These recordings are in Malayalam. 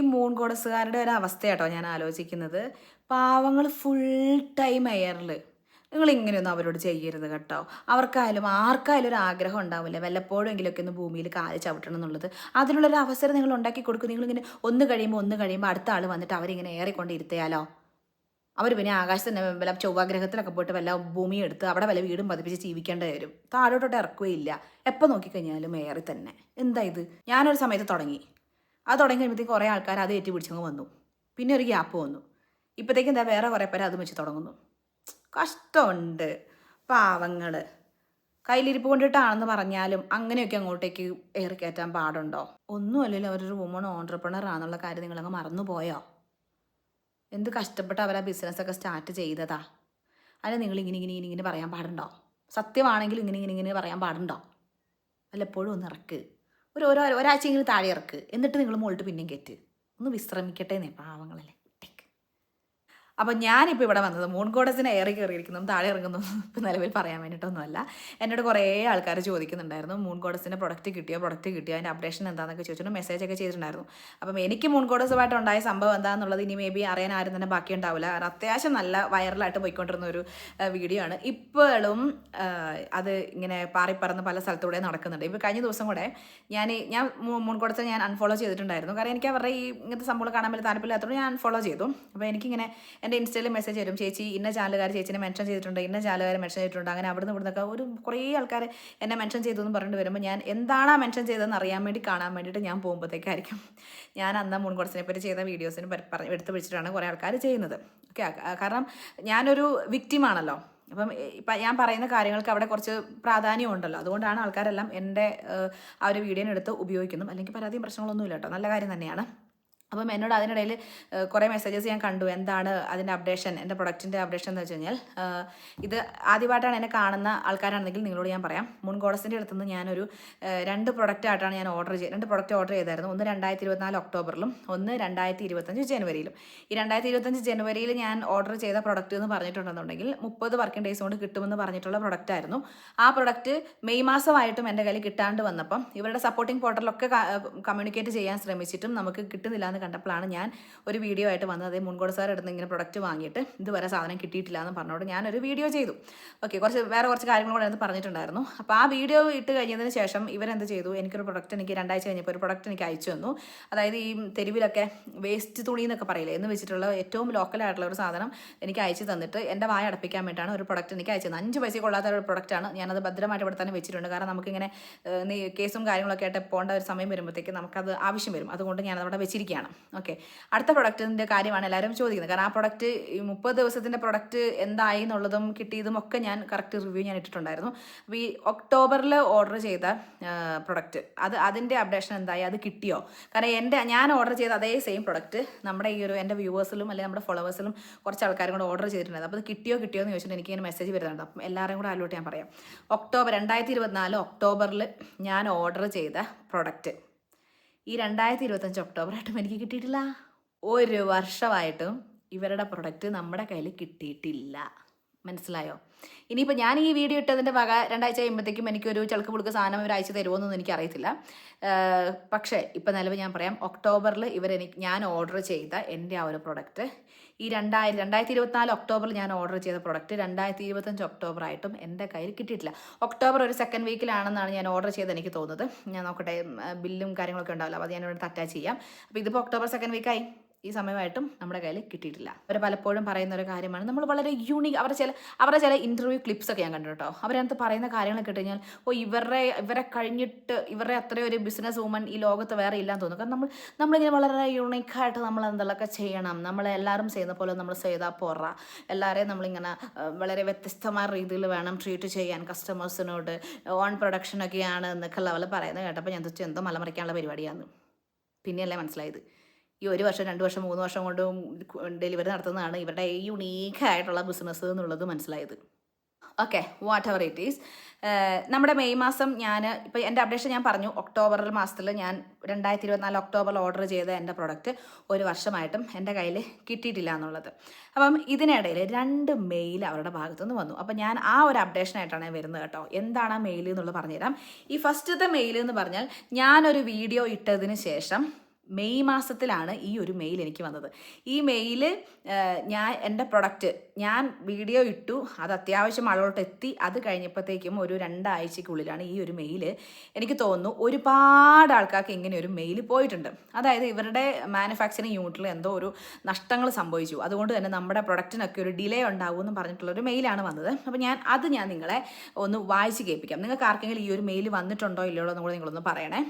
മൂൺ ഗോഡസുകാരുടെ ഒരു അവസ്ഥ കേട്ടോ ഞാൻ ആലോചിക്കുന്നത്. പാവങ്ങൾ ഫുൾ ടൈം എയറിൽ നിങ്ങൾ ഇങ്ങനെയൊന്നും അവരോട് ചെയ്യരുത് കേട്ടോ. അവർക്കായാലും ആർക്കായാലും ഒരു ആഗ്രഹം ഉണ്ടാവില്ല. വല്ലപ്പോഴും എങ്കിലുമൊക്കെ ഒന്ന് ഭൂമിയിൽ കാൽ ചവിട്ടണം എന്നുള്ളത്. അതിനുള്ളൊരു അവസരം നിങ്ങൾ ഉണ്ടാക്കി കൊടുക്കും. നിങ്ങളിങ്ങനെ ഒന്ന് കഴിയുമ്പോൾ ഒന്ന് കഴിയുമ്പോൾ അടുത്ത ആൾ വന്നിട്ട് അവരിങ്ങനെ ഏറിക്കൊണ്ട് ഇരുത്തിയാലോ അവർ പിന്നെ ആകാശത്തിന് വല്ല ചൊവ്വാഗ്രഹത്തിലൊക്കെ പോയിട്ട് വല്ല ഭൂമി എടുത്ത് അവിടെ വല്ല വീടും പതിപ്പിച്ച് ജീവിക്കേണ്ടി വരും. താഴോട്ടോട്ട് ഇറക്കുകയില്ല. എപ്പോൾ നോക്കിക്കഴിഞ്ഞാലും ഏറി തന്നെ. എന്താ ഇത്? ഞാനൊരു സമയത്ത് തുടങ്ങി. അത് തുടങ്ങി കഴിയുമ്പോഴത്തേക്ക് കുറേ ആൾക്കാർ അത് ഏറ്റി പിടിച്ചങ്ങ് വന്നു. പിന്നെ ഒരു ഗ്യാപ്പ് വന്നു. ഇപ്പോഴത്തേക്കും എന്താ വേറെ കുറേ പേര് അത് വെച്ച് തുടങ്ങുന്നു. കഷ്ടമുണ്ട്. പാവങ്ങൾ കയ്യിലിരിപ്പ് കൊണ്ടിട്ടാണെന്ന് പറഞ്ഞാലും അങ്ങനെയൊക്കെ അങ്ങോട്ടേക്ക് ഏറി കയറ്റാൻ പാടുണ്ടോ? ഒന്നുമല്ലല്ലോ അവരൊരു വുമൺ ഓൺട്രപ്രണർ ആണെന്നുള്ള കാര്യം നിങ്ങളങ്ങ് മറന്നുപോയോ എന്ത് കഷ്ടപ്പെട്ട് അവർ ആ ബിസിനസ്സൊക്കെ സ്റ്റാർട്ട് ചെയ്തതാ? അല്ല നിങ്ങൾ ഇങ്ങനെ ഇങ്ങനെ ഇങ്ങനെ ഇങ്ങനെ പറയാൻ പാടുണ്ടോ? സത്യമാണെങ്കിൽ ഇങ്ങനെ ഇങ്ങനെ ഇങ്ങനെ പറയാൻ പാടുണ്ടോ? വല്ലപ്പോഴും ഒന്ന് ഇറക്ക്. ഒരു ഒരാഴ്ചയെങ്കിലും താഴെ ഇറക്ക് എന്നിട്ട് നിങ്ങൾ മുകളിട്ട് പിന്നെയും കയറ്റ് ഒന്ന് വിശ്രമിക്കട്ടെ എന്നേ പാവങ്ങളല്ലേ. അപ്പോൾ ഞാനിപ്പോൾ ഇവിടെ വന്നത് മൂൺ ഗോഡസിനെ ഏറി കയറിയിരിക്കുന്നതും താഴെ ഇറങ്ങുന്നതും ഇപ്പം നിലവിൽ പറയാൻ വേണ്ടിയിട്ടൊന്നുമല്ല. എന്നോട് കുറേ ആൾക്കാർ ചോദിക്കുന്നുണ്ടായിരുന്നു മൂൺ ഗോഡസിന്റെ പ്രൊഡക്റ്റ് കിട്ടിയോ പ്രൊഡക്റ്റ് കിട്ടിയോ അതിന്റെ അപ്ഡേഷൻ എന്താണെന്നൊക്കെ ചോദിച്ചിട്ട് മെസ്സേജ് ഒക്കെ ചെയ്തിട്ടുണ്ടായിരുന്നു. അപ്പം എനിക്ക് മൂൺ ഗോഡസുമായിട്ട് ഉണ്ടായ സംഭവം എന്താണെന്നുള്ളത് ഇനി മേ ബി അറിയാൻ ആരും തന്നെ ബാക്കി ഉണ്ടാവില്ല. കാരണം അത്യാവശ്യം നല്ല വൈറലായിട്ട് പോയിക്കൊണ്ടിരുന്ന ഒരു വീഡിയോ ആണ്. ഇപ്പോഴും അത് ഇങ്ങനെ പാറിപ്പറന്ന് പല സ്ഥലത്തൂടെ നടക്കുന്നുണ്ട്. ഇപ്പോൾ കഴിഞ്ഞ ദിവസം കൂടെ ഞാൻ ഞാൻ മൂൺ ഗോഡസ് ഞാൻ അൺഫോളോ ചെയ്തിട്ടുണ്ടായിരുന്നു. കാരണം എനിക്ക് അവരുടെ ഈ ഇങ്ങനത്തെ സംഭവം കാണാൻ വലിയ താല്പര്യമില്ലാത്തതുകൊണ്ട് ഞാൻ അൺഫോളോ ചെയ്തു. അപ്പോൾ എനിക്കിങ്ങനെ എന്റെ ഇൻസ്റ്റയിൽ മെസ്സേജ് വരും. ചേച്ചി ഇന്ന ചാനലുകാർ ചേച്ചിനെ മെൻഷൻ ചെയ്തിട്ടുണ്ട്. ഇന്ന ചാനലുകാർ മെൻഷൻ ചെയ്തിട്ടുണ്ട്. അങ്ങനെ അവിടുന്ന് ഇവിടുന്നൊക്കെ ഒരു കുറേ ആൾക്കാർ എന്നെ മെൻഷൻ ചെയ്തു എന്ന് പറഞ്ഞിട്ട് വരുമ്പോൾ ഞാൻ എന്താണ് ആ മെൻഷൻ ചെയ്തതെന്ന് അറിയാൻ വേണ്ടി കാണാൻ വേണ്ടിയിട്ട് ഞാൻ പോകുമ്പോഴത്തേക്കായിരിക്കും. ഞാൻ അന്ന് മുൻകൂടത്തിനെ പറ്റി ചെയ്ത വീഡിയോസിന് പറഞ്ഞ് എടുത്ത് പിടിച്ചിട്ടാണ് കുറേ ആൾക്കാർ ചെയ്യുന്നത്. ഓക്കെ കാരണം ഞാനൊരു വിക്റ്റിമാണല്ലോ അപ്പം ഇപ്പം ഞാൻ പറയുന്ന കാര്യങ്ങൾക്ക് അവിടെ കുറച്ച് പ്രാധാന്യം ഉണ്ടല്ലോ. അതുകൊണ്ടാണ് ആൾക്കാരെല്ലാം എന്റെ ആ ഒരു വീഡിയോനെടുത്ത് ഉപയോഗിക്കുന്നു അല്ലെങ്കിൽ പരാതിയും പ്രശ്നങ്ങളൊന്നുമില്ല കേട്ടോ. നല്ല കാര്യം തന്നെയാണ്. അപ്പം എന്നോട് അതിനിടയിൽ കുറേ മെസ്സേജസ് ഞാൻ കണ്ടു. എന്താണ് അതിന്റെ അപ്ഡേഷൻ എന്റെ പ്രൊഡക്റ്റിന്റെ അപ്ഡേഷൻ എന്ന് വെച്ച് കഴിഞ്ഞാൽ ഇത് ആദ്യമായിട്ടാണ് എന്നെ കാണുന്ന ആൾക്കാരാണെങ്കിൽ നിങ്ങളോട് ഞാൻ പറയാം. മുൻ ഗോഡസിന്റെ അടുത്ത് നിന്ന് ഞാനൊരു രണ്ട് പ്രൊഡക്റ്റ് ആയിട്ടാണ് ഞാൻ ഓർഡർ ചെയ്ത് രണ്ട് പ്രൊഡക്റ്റ് ഓർഡർ ചെയ്തായിരുന്നു. ഒന്ന് രണ്ടായിരത്തി ഇരുപത്തിനാല് ഒക്ടോബറിലും ഒന്ന് രണ്ടായിരത്തി ഇരുപത്തഞ്ച് ജനുവരിയിലും. ഈ രണ്ടായിരത്തി ഇരുപത്തഞ്ച് ജനുവരിയിൽ ഞാൻ ഓർഡർ ചെയ്ത പ്രൊഡക്റ്റ് എന്ന് പറഞ്ഞിട്ടുണ്ടെന്നുണ്ടെങ്കിൽ മുപ്പത് വർക്കിംഗ് ഡേയ്സ് കൊണ്ട് കിട്ടുമെന്ന് പറഞ്ഞിട്ടുള്ള പ്രൊഡക്റ്റ് ആയിരുന്നു. ആ പ്രൊഡക്റ്റ് മെയ് മാസമായിട്ടും എന്റെ കയ്യിൽ കിട്ടാണ്ട് വന്നപ്പം ഇവരുടെ സപ്പോർട്ടിംഗ് പോർട്ടലൊക്കെ കമ്മ്യൂണിക്കേറ്റ് ചെയ്യാൻ ശ്രമിച്ചിട്ടും നമുക്ക് കിട്ടുന്നില്ല കണ്ടപ്പോഴാണ് ഞാൻ ഒരു വീഡിയോ ആയിട്ട് വന്നത്. അതേ മുൻകൂടെ സാർ ഇടുന്ന ഇങ്ങനെ പ്രൊഡക്റ്റ് വാങ്ങിയിട്ട് ഇതുവരെ സാധനം കിട്ടിയിട്ടില്ല എന്ന് പറഞ്ഞോട് ഞാനൊരു വീഡിയോ ചെയ്തു. ഓക്കെ കുറച്ച് വേറെ കുറച്ച് കാര്യങ്ങൾ കൂടെ അതിനകത്ത് പറഞ്ഞിട്ടുണ്ടായിരുന്നു. അപ്പോൾ ആ വീഡിയോ ഇട്ട് കഴിഞ്ഞതിന് ശേഷം ഇവരെന്ത് ചെയ്തു? എനിക്കൊരു പ്രൊഡക്റ്റ് എനിക്ക് രണ്ടാഴ്ച കഴിഞ്ഞപ്പോൾ ഒരു പ്രൊഡക്റ്റ് എനിക്ക് അയച്ചു തന്നു. അതായത് ഈ തെരുവിലൊക്കെ വേസ്റ്റ് തുണി എന്നൊക്കെ പറയില്ലേ? എന്ന് വെച്ചിട്ടുള്ള ഏറ്റവും ലോക്കലായിട്ടുള്ള ഒരു സാധനം എനിക്ക് അയച്ചു തന്നിട്ട് എന്റെ വായ അടപ്പിക്കാൻ വേണ്ടിയിട്ടാണ് ഒരു പ്രൊഡക്റ്റ് എനിക്ക് അയച്ചത്. അഞ്ച് പൈസ കൊള്ളാത്ത ഒരു പ്രൊഡക്റ്റാണ് ഞാനത് ഭദ്രമായിട്ട് ഇവിടെ തന്നെ വെച്ചിട്ടുണ്ട്. കാരണം നമുക്കിങ്ങനെ കേസും കാര്യങ്ങളൊക്കെ ആയിട്ട് പോകേണ്ട ഒരു സമയം വരുമ്പോഴത്തേക്ക് നമുക്കത് ആവശ്യം വരും. അതുകൊണ്ട് ഞാനത് അവിടെ വെച്ചിരിക്കുകയാണ്. ഓക്കെ അടുത്ത പ്രൊഡക്റ്റിന്റെ കാര്യമാണ് എല്ലാവരും ചോദിക്കുന്നത്. കാരണം ആ പ്രൊഡക്റ്റ് മുപ്പത് ദിവസത്തിന്റെ പ്രൊഡക്റ്റ് എന്തായി എന്നുള്ളതും കിട്ടിയതും ഒക്കെ ഞാൻ കറക്റ്റ് റിവ്യൂ ഞാൻ ഇട്ടിട്ടുണ്ടായിരുന്നു. അപ്പോൾ ഈ ഒക്ടോബറിൽ ഓർഡർ ചെയ്ത പ്രൊഡക്റ്റ് അത് അതിന്റെ അപ്ഡേഷൻ എന്തായി? അത് കിട്ടിയോ? കാരണം എന്റെ ഞാൻ ഓർഡർ ചെയ്ത അതേ സെയിം പ്രൊഡക്റ്റ് നമ്മുടെ ഈ ഒരു എന്റെ വ്യൂവേഴ്സിലും അല്ലെങ്കിൽ നമ്മുടെ ഫോളോവേഴ്സിലും കുറച്ച് ആൾക്കാരും കൂടെ ഓർഡർ ചെയ്തിട്ടുണ്ടായിരുന്നു. അപ്പോൾ അത് കിട്ടിയോ കിട്ടിയോ എന്ന് ചോദിച്ചിട്ട് എനിക്ക് ഇങ്ങനെ മെസ്സേജ് വരുന്നുണ്ട്. അപ്പം എല്ലാവരും കൂടെ ആലോട്ട് ഞാൻ പറയാം. ഒക്ടോബർ രണ്ടായിരത്തി ഇരുപത്തിനാല് ഒക്ടോബറിൽ ഞാൻ ഓർഡർ ചെയ്ത പ്രൊഡക്റ്റ് ഈ രണ്ടായിരത്തി ഇരുപത്തഞ്ച് ഒക്ടോബറായിട്ടും എനിക്ക് കിട്ടിയിട്ടില്ല. ഒരു വർഷമായിട്ടും ഇവരുടെ പ്രൊഡക്റ്റ് നമ്മുടെ കയ്യിൽ കിട്ടിയിട്ടില്ല. മനസ്സിലായോ? ഇനിയിപ്പോൾ ഞാൻ ഈ വീഡിയോ ഇട്ടതിന്റെ വക രണ്ടാഴ്ച കഴിയുമ്പോഴത്തേക്കും എനിക്കൊരു ചളുക്ക് പുളുക്ക് സാധനം തരുമോയെന്നൊന്നും എനിക്കറിയത്തില്ല ഏഹ് പക്ഷേ ഇപ്പം നിലവിൽ ഞാൻ പറയാം ഒക്ടോബറിൽ ഇവരെനിക്ക് ഞാൻ ഓർഡർ ചെയ്ത എന്റെ ആ ഒരു പ്രൊഡക്റ്റ് ഈ രണ്ടായിരം രണ്ടായിരത്തി ഇരുപത്തിനാല് ഒക്ടോബറിൽ ഞാൻ ഓർഡർ ചെയ്ത പ്രൊഡക്റ്റ് രണ്ടായിരത്തി ഇരുപത്തഞ്ച് ഒക്ടോബർ ആയിട്ടും എന്റെ കയ്യിൽ കിട്ടിയിട്ടില്ല. ഒക്ടോബർ ഒരു സെക്കൻഡ് വീക്കിലാണെന്നാണ് ഞാൻ ഓർഡർ ചെയ്തത് എനിക്ക് തോന്നുന്നത്. ഞാൻ നോക്കട്ടെ ബില്ലും കാര്യങ്ങളൊക്കെ ഉണ്ടാവില്ല അപ്പോൾ അത് ഞാൻ ഇവിടെ അറ്റാച്ച് ചെയ്യാം. അപ്പോൾ ഇതിപ്പോൾ ഒക്ടോബർ സെക്കൻഡ് വീക്കായി ഈ സമയമായിട്ടും നമ്മുടെ കയ്യിൽ കിട്ടിയിട്ടില്ല. അവർ പലപ്പോഴും പറയുന്ന ഒരു കാര്യമാണ്. നമ്മൾ വളരെ യൂണിക് അവരുടെ ചില അവരുടെ ചില ഇന്റർവ്യൂ ക്ലിപ്സ് ഒക്കെ ഞാൻ കണ്ടു കേട്ടോ അവരകത്ത് പറയുന്ന കാര്യങ്ങളൊക്കെ ഇട്ട് കഴിഞ്ഞാൽ ഓ ഇവരുടെ ഇവരെ കഴിഞ്ഞിട്ട് ഇവരുടെ അത്രയും ഒരു ബിസിനസ് വുമൺ ഈ ലോകത്ത് വേറെ ഇല്ലാന്ന് തോന്നുന്നു കാരണം നമ്മൾ നമ്മളിങ്ങനെ വളരെ യൂണിക്കായിട്ട് നമ്മൾ എന്തെങ്കിലുമൊക്കെ ചെയ്യണം. നമ്മൾ എല്ലാവരും ചെയ്യുന്ന പോലെ നമ്മൾ ചെയ്താൽ പോറ എല്ലാവരെയും നമ്മളിങ്ങനെ വളരെ വ്യത്യസ്തമായ രീതിയിൽ വേണം ട്രീറ്റ് ചെയ്യാൻ കസ്റ്റമേഴ്സിനോട് ഓൺ പ്രൊഡക്ഷനൊക്കെയാണ് എന്നൊക്കെ ലെവൽ പറയുന്നത് കേട്ടപ്പോൾ ഞാൻ എന്തോ മലമറിക്കാനുള്ള പരിപാടിയാണ് പിന്നെയല്ലേ മനസ്സിലായത്. ഈ ഒരു വർഷം രണ്ട് വർഷം മൂന്ന് വർഷം കൊണ്ട് ഡെലിവറി നടത്തുന്നതാണ് ഇവരുടെ ഈ യുണീക്കായിട്ടുള്ള ബിസിനസ് എന്നുള്ളത് മനസ്സിലായത്. Okay whatever it is നമ്മുടെ മെയ് മാസം ഞാൻ ഇപ്പോൾ എന്റെ അപ്ഡേഷൻ ഞാൻ പറഞ്ഞു ഒക്ടോബർ മാസത്തിൽ ഞാൻ രണ്ടായിരത്തി ഇരുപത്തിനാല് ഒക്ടോബറിൽ ഓർഡർ ചെയ്ത എന്റെ പ്രൊഡക്റ്റ് ഒരു വർഷമായിട്ടും എന്റെ കയ്യിൽ കിട്ടിയിട്ടില്ല എന്നുള്ളത്. അപ്പം ഇതിനിടയിൽ രണ്ട് മെയിൽ അവരുടെ ഭാഗത്തു നിന്ന് വന്നു. അപ്പം ഞാൻ ആ ഒരു അപ്ഡേഷനായിട്ടാണ് വരുന്നത് കേട്ടോ. എന്താണ് ആ മെയിൽ എന്നുള്ളത് പറഞ്ഞുതരാം. ഈ ഫസ്റ്റത്തെ മെയിൽ എന്ന് പറഞ്ഞാൽ ഞാനൊരു വീഡിയോ ഇട്ടതിന് ശേഷം മെയ് മാസത്തിലാണ് ഈ ഒരു മെയിൽ എനിക്ക് വന്നത്. ഈ മെയിൽ ഞാൻ എന്റെ പ്രൊഡക്റ്റ് ഞാൻ വീഡിയോ ഇട്ടു അത് അത്യാവശ്യം ആളോട്ട് എത്തി അത് കഴിഞ്ഞപ്പോഴത്തേക്കും ഒരു രണ്ടാഴ്ചക്കുള്ളിലാണ് ഈ ഒരു മെയിൽ എനിക്ക് തോന്നുന്നു ഒരുപാട് ആൾക്കാർക്ക് ഇങ്ങനെ ഒരു മെയിൽ പോയിട്ടുണ്ട്. അതായത് ഇവരുടെ മാനുഫാക്ചറിങ് യൂണിറ്റിൽ എന്തോ ഒരു നഷ്ടങ്ങൾ സംഭവിച്ചു. അതുകൊണ്ട് തന്നെ നമ്മുടെ പ്രൊഡക്റ്റിനൊക്കെ ഒരു ഡിലേ ഉണ്ടാകുമെന്ന് പറഞ്ഞിട്ടുള്ള ഒരു മെയിലാണ് വന്നത്. അപ്പോൾ ഞാൻ അത് ഞാൻ നിങ്ങളെ ഒന്ന് വായിച്ച് കേൾപ്പിക്കാം. നിങ്ങൾക്ക് ആർക്കെങ്കിലും ഈ ഒരു മെയിൽ വന്നിട്ടുണ്ടോ ഇല്ലയോ എന്നുകൂടെ നിങ്ങളൊന്ന് പറയണേ.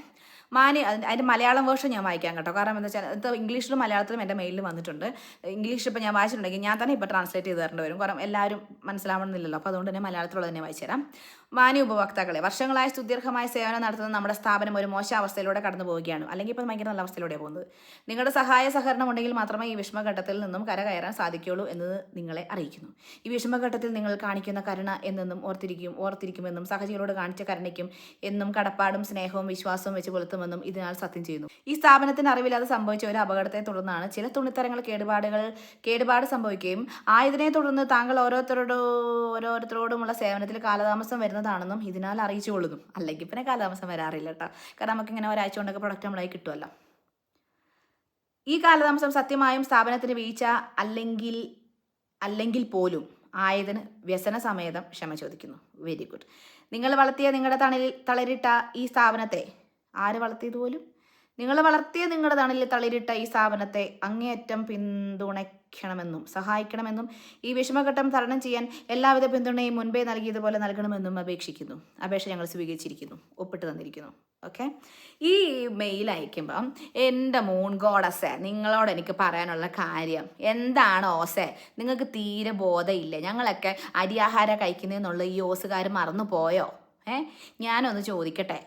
മാനി അതിന്റെ മലയാളം വേർഷൻ ഞാൻ വായിക്കാം കേട്ടോ. കാരണം എന്താ വെച്ചാൽ ഇത് ഇംഗ്ലീഷിലും മലയാളത്തിലും എന്റെ മെയിലിൽ വന്നിട്ടുണ്ട്. ഇംഗ്ലീഷ് ഇപ്പോൾ ഞാൻ വായിച്ചിട്ടുണ്ടെങ്കിൽ ഞാൻ തന്നെ ഇപ്പോൾ ട്രാൻസ്ലേറ്റ് ചെയ്ത് തരേണ്ടി വരും. കാരണം എല്ലാവരും മനസ്സിലാവണമെന്നില്ലല്ലോ. അപ്പോൾ അതുകൊണ്ട് തന്നെ മലയാളത്തിലുള്ളത് തന്നെ വായിച്ചു തരാം. മാന്യ ഉപഭോക്താക്കളെ. വർഷങ്ങളായി സുദീർഘമായ സേവനം നടത്തുന്ന നമ്മുടെ സ്ഥാപനം ഒരു മോശം അവസ്ഥയിലൂടെ കടന്നു പോവുകയാണ്. അല്ലെങ്കിൽ ഇപ്പം ഭയങ്കര നല്ല അവസ്ഥയിലൂടെ പോകുന്നത്. നിങ്ങളുടെ സഹായ സഹകരണം ഉണ്ടെങ്കിൽ മാത്രമേ ഈ വിഷമഘട്ടത്തിൽ നിന്നും കരകയറാൻ സാധിക്കുകയുള്ളൂ എന്നത് നിങ്ങളെ അറിയിക്കുന്നു. ഈ വിഷമഘട്ടത്തിൽ നിങ്ങൾ കാണിക്കുന്ന കരുണ എന്നെന്നും ഓർത്തിരിക്കും ഓർത്തിരിക്കുമെന്നും സഹജികളോട് കാണിച്ച കരുണയ്ക്കും എന്നും കടപ്പാടും സ്നേഹവും വിശ്വാസവും വെച്ച് പുലർത്തുമെന്നും ഇതിനാൽ സത്യം ചെയ്യുന്നു. ഈ സ്ഥാപനത്തിന് അറിവില്ലാതെ സംഭവിച്ച ഒരു അപകടത്തെ തുടർന്നാണ് ചില തുണിത്തരങ്ങൾ കേടുപാടുകൾ കേടുപാട് സംഭവിക്കുകയും ആയതിനെ തുടർന്ന് താങ്കൾ ഓരോരുത്തരോട് ഓരോരുത്തരോടുമുള്ള സേവനത്തിൽ കാലതാമസം വരുന്നതാണെന്നും ഇതിനാൽ അറിയിച്ചു കൊള്ളുന്നു അല്ലെങ്കിൽ പിന്നെ കാലതാമസം വരാറില്ല കേട്ടോ. കാരണം നമുക്ക് ഇങ്ങനെ ഒരാഴ്ച കൊണ്ടൊക്കെ പ്രൊഡക്റ്റ് നമ്മളായി കിട്ടുമല്ലോ ഈ കാലതാമസം സത്യമായും സ്ഥാപനത്തിന് വീഴ്ച അല്ലെങ്കിൽ അല്ലെങ്കിൽ പോലും ആയതിന് വ്യസന സമേതം ക്ഷമ ചോദിക്കുന്നു. വെരി ഗുഡ് നിങ്ങൾ വളർത്തിയ നിങ്ങളുടെ തണലിൽ തളരിട്ട ഈ സ്ഥാപനത്തെ ആര് വളർത്തിയത് പോലും? നിങ്ങൾ വളർത്തിയ നിങ്ങളുടെ തളിരിട്ട ഈ സ്ഥാപനത്തെ അങ്ങേയറ്റം പിന്തുണയ്ക്കണമെന്നും സഹായിക്കണമെന്നും ഈ വിഷമഘട്ടം തരണം ചെയ്യാൻ എല്ലാവിധ പിന്തുണയും മുൻപേ നൽകിയതുപോലെ നൽകണമെന്നും അപേക്ഷിക്കുന്നു. അപേക്ഷ ഞങ്ങൾ സ്വീകരിച്ചിരിക്കുന്നു. ഒപ്പിട്ട് തന്നിരിക്കുന്നു. ഓക്കെ? ഈ മെയിൽ അയക്കുമ്പം എന്റെ മൂൺ ഗോഡസെ നിങ്ങളോട് എനിക്ക് പറയാനുള്ള കാര്യം എന്താണ് ഓസെ? നിങ്ങൾക്ക് തീരെ ബോധമില്ല ഞങ്ങളൊക്കെ അരിയാഹാരം കഴിക്കുന്നതെന്നുള്ള ഈ ഓസുകാർ മറന്നു പോയോ ഏ? ഞാനൊന്ന് ചോദിക്കട്ടെ.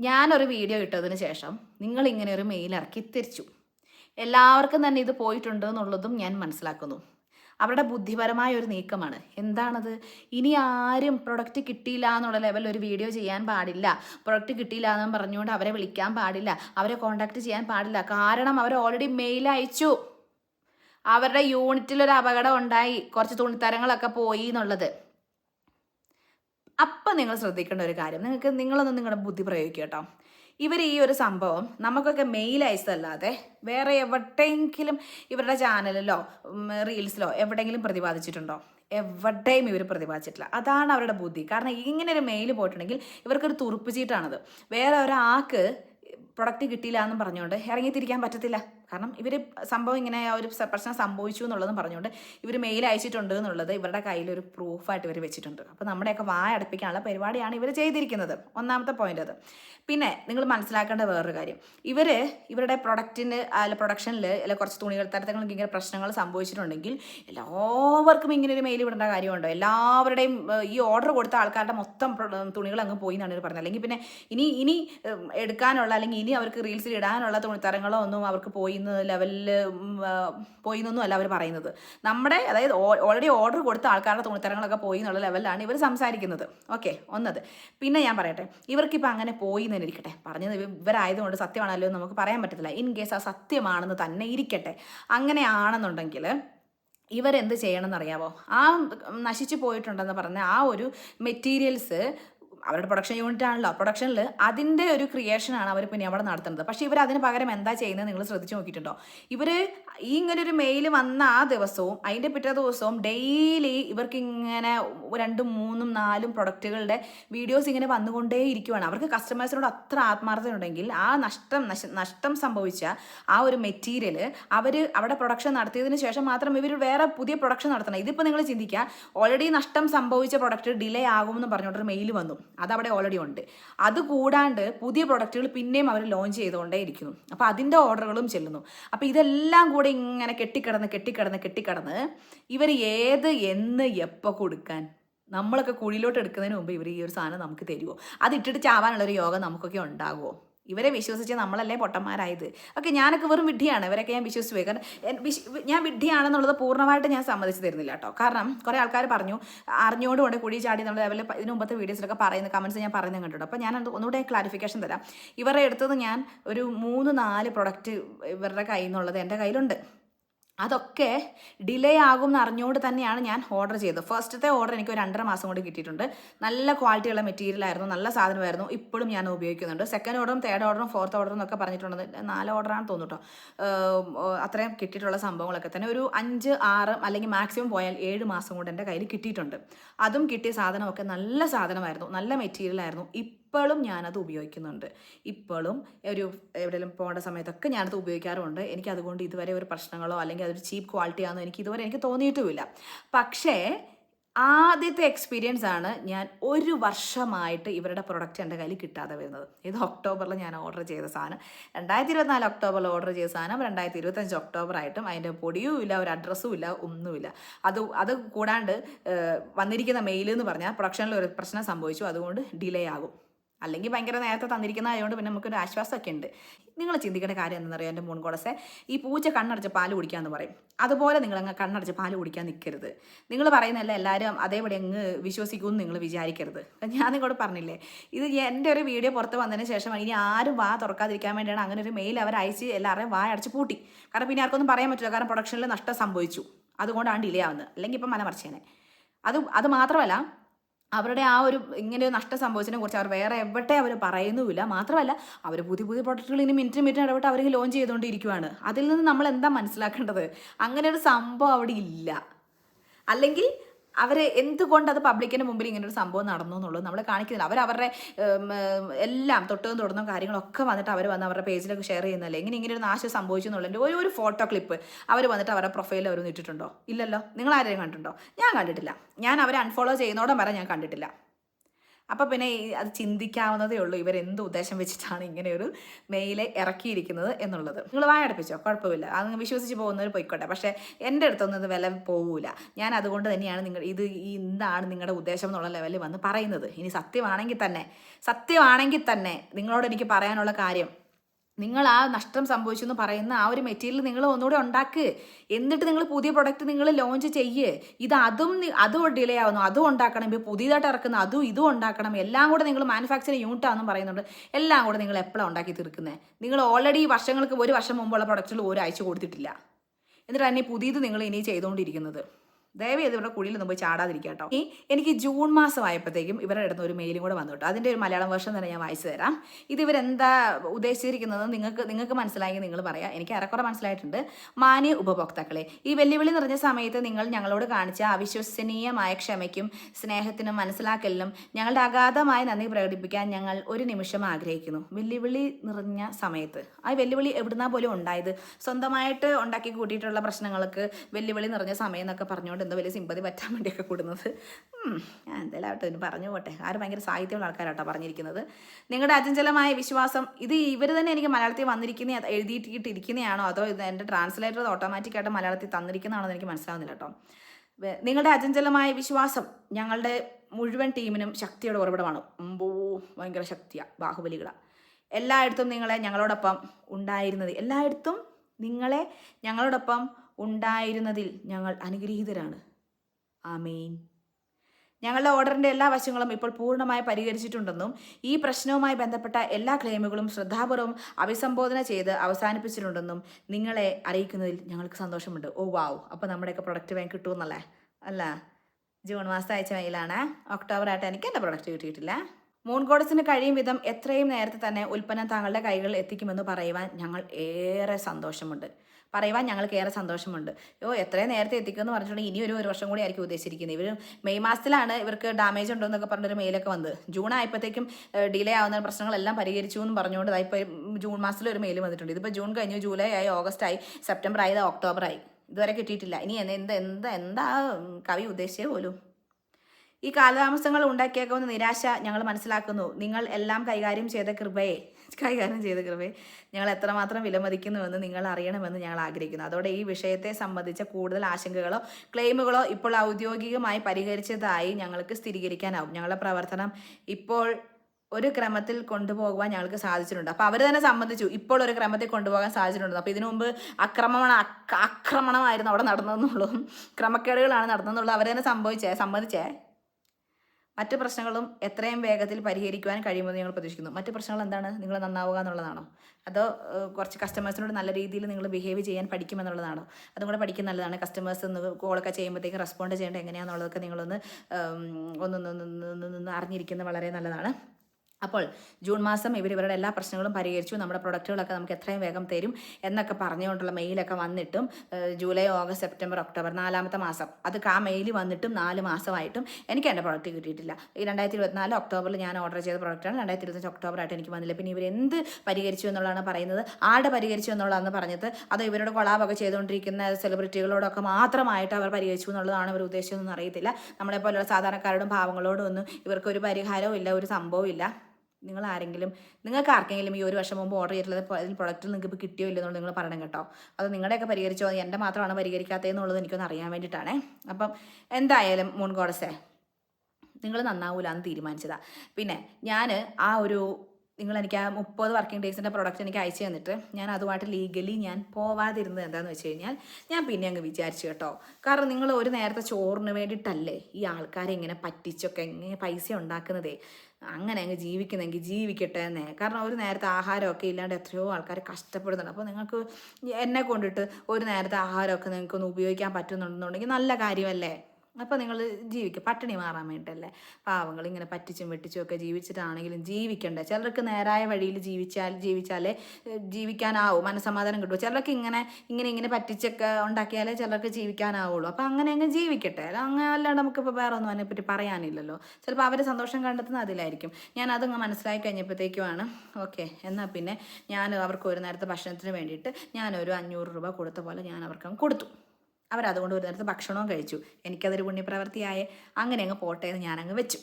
ഞാനൊരു വീഡിയോ ഇട്ടതിന് ശേഷം നിങ്ങൾ ഇങ്ങനെ ഒരു മെയിൽ ഇറക്കി തിരിച്ചു. എല്ലാവർക്കും തന്നെ ഇത് പോയിട്ടുണ്ട് എന്നുള്ളതും ഞാൻ മനസ്സിലാക്കുന്നു. അവരുടെ ബുദ്ധിപരമായ ഒരു നീക്കമാണ്. എന്താണത്? ഇനി ആരും പ്രൊഡക്റ്റ് കിട്ടിയില്ല എന്നുള്ള ലെവലിൽ ഒരു വീഡിയോ ചെയ്യാൻ പാടില്ല. പ്രൊഡക്റ്റ് കിട്ടിയില്ല എന്ന് പറഞ്ഞുകൊണ്ട് അവരെ വിളിക്കാൻ പാടില്ല. അവരെ കോണ്ടാക്ട് ചെയ്യാൻ പാടില്ല. കാരണം അവർ ഓൾറെഡി മെയിൽ അയച്ചു. അവരുടെ യൂണിറ്റിൽ ഒരു അപകടം ഉണ്ടായി. കുറച്ച് തുണിത്തരങ്ങളൊക്കെ പോയി എന്നുള്ളത്. അപ്പം നിങ്ങൾ ശ്രദ്ധിക്കേണ്ട ഒരു കാര്യം. നിങ്ങൾക്ക് നിങ്ങളൊന്ന് നിങ്ങളുടെ ബുദ്ധി പ്രയോഗിക്കുക കേട്ടോ. ഇവർ ഈ ഒരു സംഭവം നമുക്കൊക്കെ മെയിൽ അയച്ചതല്ലാതെ വേറെ എവിടെയെങ്കിലും ഇവരുടെ ചാനലിലോ റീൽസിലോ എവിടെയെങ്കിലും പ്രതിപാദിച്ചിട്ടുണ്ടോ? എവിടെയും ഇവർ പ്രതിപാദിച്ചിട്ടില്ല. അതാണ് അവരുടെ ബുദ്ധി. കാരണം ഇങ്ങനെ ഒരു മെയിൽ പോയിട്ടുണ്ടെങ്കിൽ ഇവർക്കൊരു തുറുപ്പ് ചീട്ടാണത്. വേറെ ഒരാൾക്ക് പ്രൊഡക്റ്റ് കിട്ടിയില്ല എന്ന് പറഞ്ഞുകൊണ്ട് ഇറങ്ങിത്തിരിക്കാൻ പറ്റത്തില്ല. കാരണം ഇവർ സംഭവം ഇങ്ങനെ ആ ഒരു പ്രശ്നം സംഭവിച്ചു എന്നുള്ളതും പറഞ്ഞുകൊണ്ട് ഇവർ മെയിൽ അയച്ചിട്ടുണ്ട് എന്നുള്ളത് ഇവരുടെ കയ്യിലൊരു പ്രൂഫായിട്ട് ഇവർ വെച്ചിട്ടുണ്ട്. അപ്പോൾ നമ്മുടെയൊക്കെ വായ അടപ്പിക്കാനുള്ള പരിപാടിയാണ് ഇവർ ചെയ്തിരിക്കുന്നത്. ഒന്നാമത്തെ പോയിന്റ് അത്. പിന്നെ നിങ്ങൾ മനസ്സിലാക്കേണ്ട വേറൊരു കാര്യം. ഇവർ ഇവരുടെ പ്രൊഡക്റ്റിന് അല്ല പ്രൊഡക്ഷനിൽ അല്ല കുറച്ച് തുണികൾ തരത്തങ്ങൾക്ക് ഇങ്ങനെ പ്രശ്നങ്ങൾ സംഭവിച്ചിട്ടുണ്ടെങ്കിൽ എല്ലാവർക്കും ഇങ്ങനെ ഒരു മെയിൽ വിടേണ്ട കാര്യമുണ്ടോ? എല്ലാവരുടെയും ഈ ഓർഡർ കൊടുത്ത ആൾക്കാരുടെ മൊത്തം തുണികൾ അങ്ങ് പോയി എന്നാണ് ഇവർ പറഞ്ഞത്. അല്ലെങ്കിൽ പിന്നെ ഇനി ഇനി എടുക്കാനുള്ള അല്ലെങ്കിൽ ഇനി അവർക്ക് റീൽസിൽ ഇടാനുള്ള തുണിത്തരങ്ങളോ ഒന്നും അവർക്ക് പോയി എന്ന് ലെവലിൽ പോയി എന്നൊന്നും അല്ല അവർ പറയുന്നത്. നമ്മുടെ അതായത് ഓൾറെഡി ഓർഡർ കൊടുത്ത ആൾക്കാരുടെ തുണിത്തരങ്ങളൊക്കെ പോയി എന്നുള്ള ലെവലിലാണ് ഇവർ സംസാരിക്കുന്നത്. ഓക്കെ ഒന്നത്. പിന്നെ ഞാൻ പറയട്ടെ ഇവർക്കിപ്പോൾ അങ്ങനെ പോയി എന്ന് ഇരിക്കട്ടെ. പറഞ്ഞത് ഇവ- ഇവരായതുകൊണ്ട് സത്യമാണല്ലോ എന്ന് നമുക്ക് പറയാൻ പറ്റത്തില്ല. ഇൻ കേസ് ആ സത്യമാണെന്ന് തന്നെ ഇരിക്കട്ടെ. അങ്ങനെയാണെന്നുണ്ടെങ്കിൽ ഇവരെന്ത് ചെയ്യണമെന്നറിയാവോ? ആ നശിച്ചു പോയിട്ടുണ്ടെന്ന് പറഞ്ഞ ആ ഒരു മെറ്റീരിയൽസ് അവരുടെ പ്രൊഡക്ഷൻ യൂണിറ്റ് ആണല്ലോ. പ്രൊഡക്ഷനിൽ അതിന്റെ ഒരു ക്രിയേഷനാണ് അവർ പിന്നെ അവിടെ നടത്തുന്നത്. പക്ഷേ ഇവർ അതിന് പകരം എന്താ ചെയ്യുന്നത് നിങ്ങൾ ശ്രദ്ധിച്ച് നോക്കിയിട്ടുണ്ടോ? ഇവർ ഈ ഇങ്ങനെ ഒരു മെയിൽ വന്ന ആ ദിവസവും അതിന്റെ പിറ്റേ ദിവസവും ഡെയിലി ഇവർക്ക് ഇങ്ങനെ രണ്ടും മൂന്നും നാലും പ്രൊഡക്റ്റുകളുടെ വീഡിയോസ് ഇങ്ങനെ വന്നുകൊണ്ടേ ഇരിക്കുവാണ് അവർക്ക് കസ്റ്റമേഴ്സിനോട് അത്ര ആത്മാർത്ഥതയുണ്ടെങ്കിൽ ആ നഷ്ടം നഷ്ടം സംഭവിച്ച ആ ഒരു മെറ്റീരിയൽ അവർ അവിടെ പ്രൊഡക്ഷൻ നടത്തിയതിന് ശേഷം മാത്രം ഇവർ വേറെ പുതിയ പ്രൊഡക്ഷൻ നടത്തണം. ഇതിപ്പോൾ നിങ്ങൾ ചിന്തിക്കുക ഓൾറെഡി നഷ്ടം സംഭവിച്ച പ്രൊഡക്റ്റ് ഡിലേ ആകുമെന്ന് പറഞ്ഞുകൊണ്ടൊരു മെയിൽ വന്നു. അതവിടെ ഓൾറെഡി ഉണ്ട്. അത് കൂടാണ്ട് പുതിയ പ്രൊഡക്റ്റുകൾ പിന്നെയും അവർ ലോഞ്ച് ചെയ്തുകൊണ്ടേ ഇരിക്കുന്നു. അപ്പോൾ അതിന്റെ ഓർഡറുകളും ചെല്ലുന്നു. അപ്പോൾ ഇതെല്ലാം കൂടെ ഇങ്ങനെ കെട്ടിക്കിടന്ന് കെട്ടിക്കിടന്ന് കെട്ടിക്കിടന്ന് ഇവർ ഏത് എന്ന് എപ്പോൾ കൊടുക്കാൻ നമ്മളൊക്കെ കുഴിയിലോട്ട് എടുക്കുന്നതിന് മുമ്പ് ഇവർ ഈ ഒരു സാധനം നമുക്ക് തരുമോ അത് ഇട്ടിട്ട് ചാവാനുള്ളൊരു യോഗം നമുക്കൊക്കെ ഉണ്ടാകുമോ ഇവരെ വിശ്വസിച്ച് നമ്മളല്ലേ പൊട്ടന്മാരായത്. ഓക്കെ ഞാനൊക്കെ വെറും വിഡ്ഢിയാണ്. ഇവരൊക്കെ ഞാൻ വിശ്വസിച്ച് പോയി. കാരണം ഞാൻ വിഡ്ഢിയാണെന്നുള്ളത് പൂർണമായിട്ട് ഞാൻ സമ്മതിച്ച് തരുന്നില്ല കേട്ടോ. കാരണം കുറേ ആൾക്കാർ പറഞ്ഞു അറിഞ്ഞുകൊണ്ട് കൊണ്ട് കുഴി ചാടി നമ്മൾ ലെവലിൽ ഇതിന് മുമ്പത്തെ വീഡിയോസിലൊക്കെ പറയുന്ന കമൻസ് ഞാൻ പറയുന്നത് കണ്ടിട്ടുണ്ട്. അപ്പോൾ ഞാൻ ഒന്നുകൂടെ ക്ലാരിഫിക്കേഷൻ തരാം. ഇവരുടെ അടുത്തത് ഞാൻ ഒരു മൂന്ന് നാല് പ്രൊഡക്റ്റ് ഇവരുടെ കയ്യിൽ നിന്നുള്ളത് എന്റെ കയ്യിലുണ്ട്. അതൊക്കെ ഡിലേ ആകും എന്ന് അറിഞ്ഞുകൊണ്ട് തന്നെയാണ് ഞാൻ ഓർഡർ ചെയ്തത്. ഫസ്റ്റത്തെ ഓർഡർ എനിക്ക് ഒരു രണ്ടര മാസം കൊണ്ട് കിട്ടിയിട്ടുണ്ട്. നല്ല ക്വാളിറ്റിയുള്ള മെറ്റീരിയൽ ആയിരുന്നു നല്ല സാധനമായിരുന്നു. ഇപ്പോഴും ഞാൻ ഉപയോഗിക്കുന്നുണ്ട്. സെക്കൻഡ് ഓർഡറും തേർഡ് ഓർഡറും ഫോർത്ത് ഓർഡറും എന്നൊക്കെ പറഞ്ഞിട്ടുണ്ട്. നാല് ഓർഡറാണ് തോന്നുന്നു അത്രയും കിട്ടിയിട്ടുള്ള സംഭവങ്ങളൊക്കെ തന്നെ ഒരു അഞ്ച് ആറ് അല്ലെങ്കിൽ മാക്സിമം പോയാൽ ഏഴ് മാസം കൊണ്ട് എന്റെ കയ്യിൽ കിട്ടിയിട്ടുണ്ട്. അതും കിട്ടിയ സാധനമൊക്കെ നല്ല സാധനമായിരുന്നു. നല്ല മെറ്റീരിയൽ ആയിരുന്നു. ഇപ്പോഴും ഞാനത് ഉപയോഗിക്കുന്നുണ്ട്. ഇപ്പോഴും ഒരു എവിടെയെങ്കിലും പോകേണ്ട സമയത്തൊക്കെ ഞാനത് ഉപയോഗിക്കാറുണ്ട് എനിക്ക് അതുകൊണ്ട് ഇതുവരെ ഒരു പ്രശ്നങ്ങളോ അല്ലെങ്കിൽ അതൊരു ചീപ്പ് ക്വാളിറ്റി ആണെന്നോ എനിക്ക് ഇതുവരെ എനിക്ക് തോന്നിയിട്ടുമില്ല. പക്ഷേ ആദ്യത്തെ എക്സ്പീരിയൻസ് ആണ് ഞാൻ ഒരു വർഷമായിട്ട് ഇവരുടെ പ്രൊഡക്റ്റ് എന്റെ കയ്യിൽ കിട്ടാതെ വരുന്നത്. ഇത് ഒക്ടോബറിൽ ഞാൻ ഓർഡർ ചെയ്ത സാധനം. രണ്ടായിരത്തി ഇരുപത്തിനാല് ഒക്ടോബറിൽ ഓർഡർ ചെയ്ത സാധനം രണ്ടായിരത്തി ഇരുപത്തഞ്ച് ഒക്ടോബർ ആയിട്ടും അതിന്റെ പൊടിയും ഇല്ല ഒരു അഡ്രസ്സും ഇല്ല ഒന്നുമില്ല. അത് അത് കൂടാണ്ട് വന്നിരിക്കുന്ന മെയിൽ എന്ന് പറഞ്ഞാൽ പ്രൊഡക്ഷനിൽ ഒരു പ്രശ്നം സംഭവിച്ചു. അതുകൊണ്ട് ഡിലേ ആകും. അല്ലെങ്കിൽ ഭയങ്കര നേരത്തെ തന്നിരിക്കുന്ന ആയതുകൊണ്ട് പിന്നെ നമുക്കൊരു ആശ്വാസമൊക്കെ ഉണ്ട്. നിങ്ങൾ ചിന്തിക്കേണ്ട കാര്യം എന്താണെന്നറിയാം എന്റെ മൂൺകോടസെ ഈ പൂച്ച കണ്ണടച്ച് പാൽ കുടിക്കാമെന്ന് പറയും. അതുപോലെ നിങ്ങൾ അങ്ങ് കണ്ണടച്ച് പാൽ കുടിക്കാൻ നിൽക്കരുത്. നിങ്ങൾ പറയുന്നതല്ല എല്ലാവരും അതേപടി അങ്ങ് വിശ്വസിക്കുമെന്ന് നിങ്ങൾ വിചാരിക്കരുത്. ഞാൻ നിങ്ങളോട് പറഞ്ഞില്ലേ ഇത് എന്റെ ഒരു വീഡിയോ പുറത്ത് വന്നതിന് ശേഷം ഇനി ആരും വാ തുറക്കാതിരിക്കാൻ വേണ്ടിയാണ് അങ്ങനെ ഒരു മെയിൽ അവർ അയച്ച് എല്ലാവരെയും വായ അടച്ച് പൂട്ടി. കാരണം പിന്നെ ആർക്കൊന്നും പറയാൻ പറ്റില്ല. കാരണം പ്രൊഡക്ഷനിൽ നഷ്ടം സംഭവിച്ചു. അതുകൊണ്ടാണ് ഡിലേ ആവുന്നത്. അല്ലെങ്കിൽ ഇപ്പം മല അത് അത് മാത്രമല്ല അവരുടെ ആ ഒരു ഇങ്ങനെ ഒരു നഷ്ടം സംഭവിച്ചതിനെ കുറിച്ച് അവർ വേറെ എവിടെ അവർ പറയുന്നുമില്ല. മാത്രമല്ല അവർ പുതിയ പുതിയ പ്രൊഡക്റ്റുകൾ ഇനി മിനിറ്റ് മിനിറ്റ് ഇടപെട്ട് അവർ ലോഞ്ച് ചെയ്തുകൊണ്ടിരിക്കുവാണ്. അതിൽ നിന്ന് നമ്മൾ എന്താ മനസ്സിലാക്കേണ്ടത്? അങ്ങനെ ഒരു സംഭവം അവിടെ ഇല്ല. അല്ലെങ്കിൽ അവർ എന്തുകൊണ്ട് അത് പബ്ലിക്കിന് മുമ്പിൽ ഇങ്ങനെ ഒരു സംഭവം നടന്നു എന്നുള്ളത് നമ്മൾ കാണിക്കുന്നില്ല. അവർ അവരുടെ എല്ലാം തൊട്ടതും തുടർന്നും കാര്യങ്ങളൊക്കെ വന്നിട്ട് അവർ വന്ന് അവരുടെ പേജിലൊക്കെ ഷെയർ ചെയ്യുന്നല്ലേ ഇങ്ങനെ ഇങ്ങനെ ഒരു നാശം സംഭവിച്ചു എന്നുള്ളതിന്റെ ഒരു ഒരു ഫോട്ടോ ക്ലിപ്പ് അവർ വന്നിട്ട് അവരുടെ പ്രൊഫൈലിൽ അവർ ഇട്ടിട്ടുണ്ടോ? ഇല്ലല്ലോ. നിങ്ങൾ ആരെയും കണ്ടിട്ടുണ്ടോ? ഞാൻ കണ്ടിട്ടില്ല. ഞാൻ അവരെ അൺഫോളോ ചെയ്യുന്നോടം വരെ ഞാൻ കണ്ടിട്ടില്ല. അപ്പോൾ പിന്നെ അത് ചിന്തിക്കാവുന്നതേ ഉള്ളൂ. ഇവർ ഉദ്ദേശം വെച്ചിട്ടാണ് ഇങ്ങനെ ഒരു മെയിലെ ഇറക്കിയിരിക്കുന്നത് എന്നുള്ളത്. നിങ്ങൾ വായടപ്പിച്ചോ കുഴപ്പമില്ല. അത് വിശ്വസിച്ച് പോകുന്നവർ പോയിക്കോട്ടെ. പക്ഷേ എന്റെ അടുത്തൊന്നും ഇത് വില പോകില്ല ഞാൻ അതുകൊണ്ട് തന്നെയാണ് നിങ്ങൾ ഇത് എന്താണ് നിങ്ങളുടെ ഉദ്ദേശം എന്നുള്ള ലെവലിൽ വന്ന് പറയുന്നത്. ഇനി സത്യമാണെങ്കിൽ തന്നെ സത്യമാണെങ്കിൽ തന്നെ നിങ്ങളോട് എനിക്ക് പറയാനുള്ള കാര്യം നിങ്ങൾ ആ നഷ്ടം സംഭവിച്ചു എന്ന് പറയുന്ന ആ ഒരു മെറ്റീരിയൽ നിങ്ങൾ ഒന്നുകൂടെ ഉണ്ടാക്ക്. എന്നിട്ട് നിങ്ങൾ പുതിയ പ്രൊഡക്റ്റ് നിങ്ങൾ ലോഞ്ച് ചെയ്യേ. ഇത് അതും അതും ഡിലേ ആവുന്നു. അതും ഉണ്ടാക്കണം. ഇപ്പോൾ പുതിയതായിട്ട് ഇറക്കുന്ന അതും ഇതും ഉണ്ടാക്കണം. എല്ലാം കൂടെ നിങ്ങൾ മാനുഫാക്ചറിങ് യൂണിറ്റ് ആണെന്നും പറയുന്നുണ്ട്. എല്ലാം കൂടെ നിങ്ങൾ എപ്പോഴാണ് ഉണ്ടാക്കി തീർക്കുന്നത് നിങ്ങൾ ഓൾറെഡി വർഷങ്ങൾക്ക് ഒരു വർഷം മുമ്പുള്ള പ്രൊഡക്റ്റുകൾ ഒരാഴ്ച കൊടുത്തിട്ടില്ല. എന്നിട്ട് തന്നെ പുതിയത് നിങ്ങൾ ഇനി ചെയ്തുകൊണ്ടിരിക്കുന്നത് ദയവ് ചെയ്ത് ഇവിടെ നിന്ന് പോയി ചാടാതിരിക്കുക കേട്ടോ. ഇനി എനിക്ക് ജൂൺ മാസം ആയപ്പോഴത്തേക്കും ഇവരുടെ അടുത്ത് ഒരു മെയിലും കൂടെ വന്നു കേട്ടോ. അതിന്റെ ഒരു മലയാളം വേർഷൻ തന്നെ ഞാൻ വായിച്ചു തരാം. ഇത് ഇവരെന്താ ഉദ്ദേശിച്ചിരിക്കുന്നത്? നിങ്ങൾക്ക് നിങ്ങൾക്ക് മനസ്സിലായെങ്കിൽ നിങ്ങൾ പറയാം. എനിക്ക് ഏറെക്കുറെ മനസ്സിലായിട്ടുണ്ട്. മാന്യ ഉപഭോക്താക്കളെ ഈ വെല്ലുവിളി നിറഞ്ഞ സമയത്ത് നിങ്ങൾ ഞങ്ങളോട് കാണിച്ച അവിശ്വസനീയമായ ക്ഷമയ്ക്കും സ്നേഹത്തിനും മനസ്സിലാക്കലിനും ഞങ്ങളുടെ അഗാധമായ നന്ദി പ്രകടിപ്പിക്കാൻ ഞങ്ങൾ ഒരു നിമിഷം ആഗ്രഹിക്കുന്നു. വെല്ലുവിളി നിറഞ്ഞ സമയത്ത്. ആ വെല്ലുവിളി എവിടുന്നാ പോലും ഉണ്ടായത്? സ്വന്തമായിട്ട് ഉണ്ടാക്കി കൂട്ടിയിട്ടുള്ള പ്രശ്നങ്ങൾക്ക് വെല്ലുവിളി നിറഞ്ഞ സമയം എന്നൊക്കെ എന്തോ വലിയ സിമ്പതി പറ്റാൻ വേണ്ടിയൊക്കെ കൂടുന്നത്. എന്തായാലും ആവട്ടെ പറഞ്ഞു പോട്ടെ. ആരും ഭയങ്കര സാഹിത്യമുള്ള ആൾക്കാരാട്ടോ പറഞ്ഞിരിക്കുന്നത്. നിങ്ങളുടെ അചഞ്ചലമായ വിശ്വാസം ഇത് ഇവർ തന്നെ എനിക്ക് മലയാളത്തിൽ വന്നിരിക്കുന്ന എഴുതിയിട്ടിരിക്കുന്നതാണോ? അതോ ഇത് എന്റെ ട്രാൻസ്ലേറ്റർ ഓട്ടോമാറ്റിക്കായിട്ട് മലയാളത്തിൽ തന്നിരിക്കുന്നതാണോ എനിക്ക് മനസ്സിലാവുന്നില്ല കേട്ടോ നിങ്ങളുടെ അചഞ്ചലമായ വിശ്വാസം ഞങ്ങളുടെ മുഴുവൻ ടീമിനും ശക്തിയുടെ ഉറവിടമാണ്. അമ്പോ ഭയങ്കര ശക്തിയാണ് ബാഹുബലികളാണ് എല്ലായിടത്തും നിങ്ങളെ ഞങ്ങളോടൊപ്പം ഉണ്ടായിരുന്നത്. എല്ലായിടത്തും നിങ്ങളെ ഞങ്ങളോടൊപ്പം ഉണ്ടായിരുന്നതിൽ ഞങ്ങൾ അനുഗ്രഹീതരാണ്. ആമേൻ. ഞങ്ങളുടെ ഓർഡറിന്റെ എല്ലാ വശങ്ങളും ഇപ്പോൾ പൂർണമായി പരിഹരിച്ചിട്ടുണ്ടെന്നും ഈ പ്രശ്നവുമായി ബന്ധപ്പെട്ട എല്ലാ ക്ലെയിമുകളും ശ്രദ്ധാപൂർവം അഭിസംബോധന ചെയ്ത് അവസാനിപ്പിച്ചിട്ടുണ്ടെന്നും നിങ്ങളെ അറിയിക്കുന്നതിൽ ഞങ്ങൾക്ക് സന്തോഷമുണ്ട്. ഓ വാവ് അപ്പോൾ നമ്മുടെയൊക്കെ പ്രൊഡക്റ്റ് വേഗം കിട്ടുമെന്നല്ലേ? അല്ല? ജൂൺ മാസം അയച്ച മെയിലാണ്. ഒക്ടോബർ ആയിട്ട് എനിക്ക് എന്റെ പ്രൊഡക്റ്റ് കിട്ടിയിട്ടില്ല. മൂൺ ഗോഡസിന് കഴിയും വിധം എത്രയും നേരത്തെ തന്നെ ഉൽപ്പന്നം താങ്കളുടെ കൈകളിൽ എത്തിക്കുമെന്ന് പറയുവാൻ ഞങ്ങൾ ഏറെ സന്തോഷമുണ്ട്. പറയുവാൻ ഞങ്ങൾക്ക് ഏറെ സന്തോഷമുണ്ട്. ഓ എത്രയും നേരത്തെ എത്തിക്കുമെന്ന് പറഞ്ഞിട്ടുണ്ടെങ്കിൽ ഇനി ഒരു ഒരു വർഷം കൂടി ആയിരിക്കും ഉദ്ദേശിച്ചിരിക്കുന്നത്. ഇവർ മെയ് മാസത്തിലാണ് ഇവർക്ക് ഡാമേജ് ഉണ്ടോ എന്നൊക്കെ പറഞ്ഞൊരു മെയിലൊക്കെ വന്നത്. ജൂൺ ആയപ്പോഴത്തേക്കും ഡിലേ ആവുന്ന പ്രശ്നങ്ങളെല്ലാം പരിഹരിച്ചു എന്ന് പറഞ്ഞുകൊണ്ട് ഇപ്പോൾ ജൂൺ മാസത്തിൽ ഒരു മെയിൽ വന്നിട്ടുണ്ട്. ഇതിപ്പോൾ ജൂൺ കഴിഞ്ഞു ജൂലൈ ആയി ഓഗസ്റ്റ് ആയി സെപ്റ്റംബർ ആയത് ഒക്ടോബർ ആയി. ഇതുവരെ കിട്ടിയിട്ടില്ല. ഇനി എന്ത് എന്ത് എന്താ കവി ഉദ്ദേശിച്ചത് പോലും? ഈ കാലതാമസങ്ങൾ ഉണ്ടാക്കിയേക്കാവുന്ന നിരാശ ഞങ്ങൾ മനസ്സിലാക്കുന്നു. നിങ്ങൾ എല്ലാം കൈകാര്യം ചെയ്ത കൃപയെ കൈകാര്യം ചെയ്ത കൃപയെ ഞങ്ങൾ എത്രമാത്രം വിലമതിക്കുന്നുവെന്ന് നിങ്ങൾ അറിയണമെന്ന് ഞങ്ങൾ ആഗ്രഹിക്കുന്നു. അതോടെ ഈ വിഷയത്തെ സംബന്ധിച്ച കൂടുതൽ ആശങ്കകളോ ക്ലെയിമുകളോ ഇപ്പോൾ ഔദ്യോഗികമായി പരിഹരിച്ചതായി ഞങ്ങൾക്ക് സ്ഥിരീകരിക്കാനാവും. ഞങ്ങളുടെ പ്രവർത്തനം ഇപ്പോൾ ഒരു ക്രമത്തിൽ കൊണ്ടുപോകുവാൻ ഞങ്ങൾക്ക് സാധിച്ചിട്ടുണ്ട്. അപ്പോൾ അവർ തന്നെ സംബന്ധിച്ചു ഇപ്പോൾ ഒരു ക്രമത്തിൽ കൊണ്ടുപോകാൻ സാധിച്ചിട്ടുണ്ട്. അപ്പോൾ ഇതിനു മുമ്പ് അക്രമമാണ് അക്ര- ആക്രമണമായിരുന്നു അവിടെ നടന്നതെന്നുള്ളൂ ക്രമക്കേടുകളാണ് നടന്നതെന്നുള്ളൂ അവർ തന്നെ സംഭവിച്ചേ സമ്മതിച്ചേ? മറ്റ് പ്രശ്നങ്ങളും എത്രയും വേഗത്തിൽ പരിഹരിക്കുവാൻ കഴിയുമെന്ന് ഞങ്ങൾ പ്രതീക്ഷിക്കുന്നു. മറ്റ് പ്രശ്നങ്ങൾ എന്താണ്? നിങ്ങൾ നന്നാവുക എന്നുള്ളതാണോ? അതോ കുറച്ച് കസ്റ്റമേഴ്സിനോട് നല്ല രീതിയിൽ നിങ്ങൾ ബിഹേവ് ചെയ്യാൻ പഠിക്കുമെന്നുള്ളതാണോ അതും കൂടെ പഠിക്കുന്ന നല്ലതാണ്. കസ്റ്റമേഴ്സ് ഒന്ന് കോളൊക്കെ ചെയ്യുമ്പോഴത്തേക്ക് റെസ്പോണ്ട് ചെയ്യേണ്ടത് എങ്ങനെയാണെന്നുള്ളതൊക്കെ നിങ്ങളൊന്ന് ഒന്നൊന്നൊന്നൊന്നൊന്നൊന്ന് ഒന്നൊന്ന് ഒന്ന് ഒന്ന് ഒന്ന് അറിഞ്ഞിരിക്കുന്നത് വളരെ നല്ലതാണ്. അപ്പോൾ ജൂൺ മാസം ഇവർ ഇവരുടെ എല്ലാ പ്രശ്നങ്ങളും പരിഹരിച്ചു. നമ്മുടെ പ്രൊഡക്റ്റുകളൊക്കെ നമുക്ക് എത്രയും വേഗം തരും എന്നൊക്കെ പറഞ്ഞുകൊണ്ടുള്ള മെയിലൊക്കെ വന്നിട്ടും ജൂലൈ ഓഗസ്റ്റ് സെപ്റ്റംബർ ഒക്ടോബർ നാലാമത്തെ മാസം. അത് ആ മെയിൽ വന്നിട്ടും നാല് മാസമായിട്ടും എനിക്ക് എന്റെ പ്രൊഡക്റ്റ് കിട്ടിയിട്ടില്ല. ഈ രണ്ടായിരത്തി ഇരുപത്തിനാല് ഒക്ടോബറിൽ ഞാൻ ഓർഡർ ചെയ്ത പ്രൊഡക്റ്റാണ്. രണ്ടായിരത്തി ഇരുപത്തഞ്ച് ഒക്ടോബർ ആയിട്ട് എനിക്ക് വന്നില്ല. പിന്നെ ഇവർ എന്ത് പരിഹരിച്ചു എന്നുള്ളതാണ് പറയുന്നത്. ആരുടെ പരിഹരിച്ചു എന്നുള്ളതാണ് പറഞ്ഞത് അത് ഇവരുടെ കൊളാബൊക്കെ ചെയ്തുകൊണ്ടിരിക്കുന്ന സെലിബ്രിറ്റികളോടൊക്കെ മാത്രമായിട്ട് അവർ പരിഹരിച്ചു എന്നുള്ളതാണ് ഇവർ ഉദ്ദേശിച്ചതെന്നൊന്നും അറിയത്തില്ല. നമ്മളെപ്പോലുള്ള സാധാരണക്കാരോടും പാവങ്ങളോടും ഒന്നും ഇവർക്കൊരു പരിഹാരവും ഇല്ല ഒരു സംഭവവും ഇല്ല. നിങ്ങൾ ആരെങ്കിലും നിങ്ങൾക്ക് ആർക്കെങ്കിലും ഈ ഒരു വർഷം മുമ്പ് ഓർഡർ ചെയ്തിട്ടുള്ള പ്രൊഡക്റ്റ് നിങ്ങൾക്ക് ഇപ്പോൾ കിട്ടിയോ ഇല്ലെന്നുള്ളത് നിങ്ങൾ പറയണം കേട്ടോ. അത് നിങ്ങളുടെയൊക്കെ പരിഹരിച്ചോ? എന്റെ മാത്രമാണ് പരിഹരിക്കാത്തതെന്നുള്ളത് എനിക്കൊന്ന് അറിയാൻ വേണ്ടിയിട്ടാണേ. അപ്പം എന്തായാലും മൂൺ ഗോഡസേ നിങ്ങൾ നന്നാവൂല എന്ന് തീരുമാനിച്ചതാ. പിന്നെ ഞാൻ ആ ഒരു നിങ്ങൾ എനിക്ക് ആ മുപ്പത് വർക്കിംഗ് ഡേയ്സിന്റെ പ്രൊഡക്റ്റ് എനിക്ക് അയച്ചു തന്നിട്ട് ഞാൻ അതുമായിട്ട് ലീഗലി ഞാൻ പോവാതിരുന്നത് എന്താണെന്ന് വെച്ച് കഴിഞ്ഞാൽ ഞാൻ പിന്നെ അങ്ങ് വിചാരിച്ചു കേട്ടോ. കാരണം നിങ്ങൾ ഒരു നേരത്തെ ചോറിന് വേണ്ടിയിട്ടല്ലേ ഈ ആൾക്കാരെ ഇങ്ങനെ പറ്റിച്ചൊക്കെ ഇങ്ങനെ പൈസ ഉണ്ടാക്കുന്നതേ? അങ്ങനെ അങ്ങ് ജീവിക്കുന്നെങ്കിൽ ജീവിക്കട്ടെ എന്നേ. കാരണം ഒരു നേരത്തെ ആഹാരമൊക്കെ ഇല്ലാണ്ട് എത്രയോ ആൾക്കാർ കഷ്ടപ്പെടുന്നുണ്ട്. അപ്പോൾ നിങ്ങൾക്ക് എന്നെ കൊണ്ടിട്ട് ഒരു നേരത്തെ ആഹാരമൊക്കെ നിങ്ങൾക്കൊന്ന് ഉപയോഗിക്കാൻ പറ്റുന്നുണ്ടെന്നുണ്ടെങ്കിൽ നല്ല കാര്യമല്ലേ? അപ്പോൾ നിങ്ങൾ ജീവിക്കുക പട്ടിണി മാറാൻ വേണ്ടിയിട്ടല്ലേ പാവങ്ങൾ ഇങ്ങനെ പറ്റിച്ചും വെട്ടിച്ചും ഒക്കെ ജീവിച്ചിട്ടാണെങ്കിലും ജീവിക്കണ്ടേ? ചിലർക്ക് നേരായ വഴിയിൽ ജീവിച്ചാൽ ജീവിച്ചാലേ ജീവിക്കാനാവും മനസ്സമാധാനം കിട്ടും. ചിലർക്ക് ഇങ്ങനെ ഇങ്ങനെ ഇങ്ങനെ പറ്റിച്ചൊക്കെ ഉണ്ടാക്കിയാലേ ചിലർക്ക് ജീവിക്കാനാവുള്ളൂ. അപ്പോൾ അങ്ങനെ അങ്ങ് ജീവിക്കട്ടെ. അങ്ങനെ അല്ലാണ്ട് നമുക്കിപ്പോൾ വേറെ ഒന്നും അതിനെപ്പറ്റി പറയാനില്ലല്ലോ. ചിലപ്പോൾ അവർ സന്തോഷം കണ്ടെത്തുന്നത് അതിലായിരിക്കും. ഞാൻ അതങ്ങ് മനസ്സിലാക്കി കഴിഞ്ഞപ്പോഴത്തേക്കുമാണ്. ഓക്കെ എന്നാൽ പിന്നെ ഞാൻ അവർക്ക് ഒരു നേരത്തെ ഭക്ഷണത്തിന് വേണ്ടിയിട്ട് ഞാനൊരു അഞ്ഞൂറ് രൂപ കൊടുത്ത പോലെ ഞാൻ അവർക്ക് കൊടുത്തു. അവരതുകൊണ്ട് ഒരു നേരത്തെ ഭക്ഷണവും കഴിച്ചു. എനിക്കതൊരു പുണ്യപ്രവൃത്തിയായേ അങ്ങനെ അങ്ങ് പോട്ടെ എന്ന് ഞാനങ്ങ് വെച്ചു.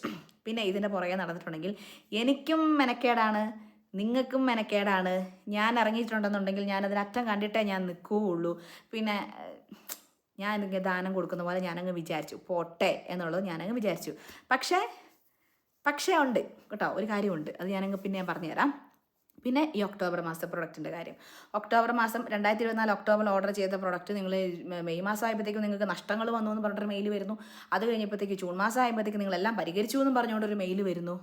പിന്നെ ഇതിന്റെ പുറകെ നടന്നിട്ടുണ്ടെങ്കിൽ എനിക്കും മെനക്കേടാണ്. നിങ്ങൾക്കും മെനക്കേടാണ്. ഞാൻ ഇറങ്ങിയിട്ടുണ്ടെന്നുണ്ടെങ്കിൽ ഞാൻ അതിനറ്റം കണ്ടിട്ടേ ഞാൻ നിൽക്കുകയുള്ളൂ. പിന്നെ ഞാൻ ഇങ്ങനെ ദാനം കൊടുക്കുന്ന പോലെ ഞാനങ്ങ് വിചാരിച്ചു. പോട്ടെ എന്നുള്ളത് ഞാനങ്ങ് വിചാരിച്ചു. പക്ഷേ പക്ഷേ ഉണ്ട്. കേട്ടോ ഒരു കാര്യമുണ്ട്. അത് ഞാനങ്ങ് പിന്നെ ഞാൻ പറഞ്ഞുതരാം. പിന്നെ ഈ ഒക്ടോബർ മാസത്തെ പ്രൊഡക്റ്റിന്റെ കാര്യം. ഒക്ടോബർ മാസം രണ്ടായിരത്തി ഇരുപത്തിനാല് ഒക്ടോബറിൽ ഓർഡർ ചെയ്ത പ്രൊഡക്റ്റ് നിങ്ങൾ മെയ് മാസം ആയപ്പോഴത്തേക്കും നിങ്ങൾക്ക് നഷ്ടങ്ങൾ വന്നു എന്ന് പറഞ്ഞിട്ടൊരു മെയിൽ വരുന്നു. അത് കഴിഞ്ഞപ്പോഴത്തേക്ക് ജൂൺ മാസം ആയപ്പോഴത്തേക്ക് നിങ്ങളെല്ലാം പരിഹരിച്ചു എന്ന് പറഞ്ഞുകൊണ്ട് ഒരു മെയിൽ വരുന്നു.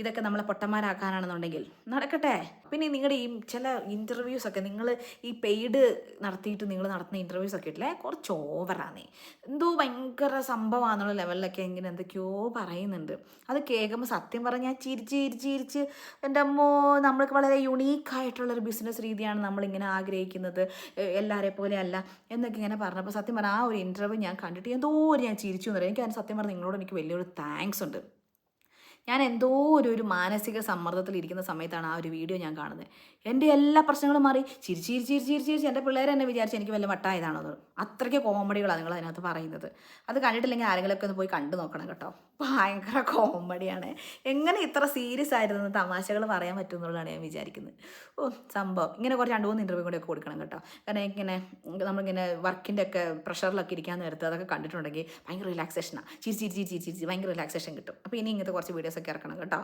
ഇതൊക്കെ നമ്മളെ പൊട്ടന്മാരാക്കാനാണെന്നുണ്ടെങ്കിൽ. നടക്കട്ടെ. പിന്നെ നിങ്ങളുടെ ഈ ചില ഇന്റർവ്യൂസ് ഒക്കെ നിങ്ങൾ ഈ പെയ്ഡ് നടത്തിയിട്ട് നിങ്ങൾ നടത്തുന്ന ഇന്റർവ്യൂസ് ഒക്കെ ഇട്ടില്ലേ? കുറച്ച് ഓവറാണ് എന്തോ ഭയങ്കര സംഭവമാണെന്നുള്ള ലെവലിലൊക്കെ ഇങ്ങനെ എന്തൊക്കെയോ പറയുന്നുണ്ട്. അത് കേൾക്കുമ്പോൾ സത്യം പറഞ്ഞാൽ ചിരിച്ച് ചിരിച്ച് ചിരിച്ച് എന്റെ അമ്മോ നമ്മൾക്ക് വളരെ യുണീക്കായിട്ടുള്ളൊരു ബിസിനസ് രീതിയാണ് നമ്മളിങ്ങനെ ആഗ്രഹിക്കുന്നത്. എല്ലാവരെ പോലെ അല്ല എന്നൊക്കെ ഇങ്ങനെ പറഞ്ഞപ്പോൾ സത്യം പറഞ്ഞാൽ ആ ഒരു ഇന്റർവ്യൂ ഞാൻ കണ്ടിട്ട് എന്തോ ഞാൻ ചിരിച്ചു എന്ന് പറയും. എനിക്ക് അതിന് സത്യം പറഞ്ഞാൽ നിങ്ങളോട് എനിക്ക് വലിയൊരു താങ്ക്സ് ഉണ്ട്. ഞാൻ എന്തോ ഒരു ഒരു മാനസിക സമ്മർദ്ദത്തിൽ ഇരിക്കുന്ന സമയത്താണ് ആ ഒരു വീഡിയോ ഞാൻ കാണുന്നത്. എന്റെ എല്ലാ പ്രശ്നങ്ങളും മാറി. ചിരി ചിരി ചിരി ചിരി ചിരിച്ച് എന്റെ പിള്ളേരെ എന്നെ വിചാരിച്ച് എനിക്ക് വല്ല വട്ടായതാണോ അത് അത്രയ്ക്ക് കോമഡികളാണ് നിങ്ങൾ അതിനകത്ത് പറയുന്നത്. അത് കണ്ടിട്ടില്ലെങ്കിൽ ആരെങ്കിലുമൊക്കെ ഒന്ന് പോയി കണ്ടു നോക്കണം കേട്ടോ. ഭയങ്കര കോമഡിയാണ് എങ്ങനെ ഇത്ര സീരിയസ് ആയിരുന്നു തമാശകൾ പറയാൻ പറ്റുമെന്നുള്ളതാണ് ഞാൻ വിചാരിക്കുന്നത്. ഓ സംഭവം. ഇങ്ങനെ കുറച്ച് രണ്ട് മൂന്ന് ഇന്റർവ്യൂ കൂടെ കൊടുക്കണം കേട്ടോ. കാരണം എനിക്കിങ്ങനെ നമ്മളിങ്ങനെ വർക്കിന്റെ ഒക്കെ പ്രഷറിലൊക്കെ ഇരിക്കാൻ നേരത്ത് അതൊക്കെ കണ്ടിട്ടുണ്ടെങ്കിൽ ഭയങ്കര റിലാക്സേഷനാണ് ചിരി ചിരി ചിരി ചിരി ചിരി ഭയങ്കര റിലാക്സേഷൻ കിട്ടും. അപ്പോൾ ഇനി ഇങ്ങനത്തെ കുറച്ച് വീഡിയോസ് ഒക്കെ ഇറക്കണം കേട്ടോ.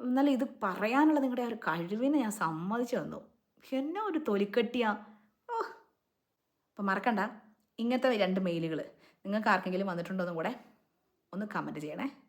എന്നാലും ഇത് പറയാനുള്ള നിങ്ങളുടെ ആ ഒരു കഴിവിനെ ഞാൻ സമ്മതിച്ചു വന്നു എന്നെ ഒരു തൊലിക്കെട്ടിയാ? ഓ. അപ്പം മറക്കണ്ട. ഇങ്ങനത്തെ രണ്ട് മെയിലുകൾ നിങ്ങൾക്ക് ആർക്കെങ്കിലും വന്നിട്ടുണ്ടോ എന്നും കൂടെ ഒന്ന് കമന്റ് ചെയ്യണേ.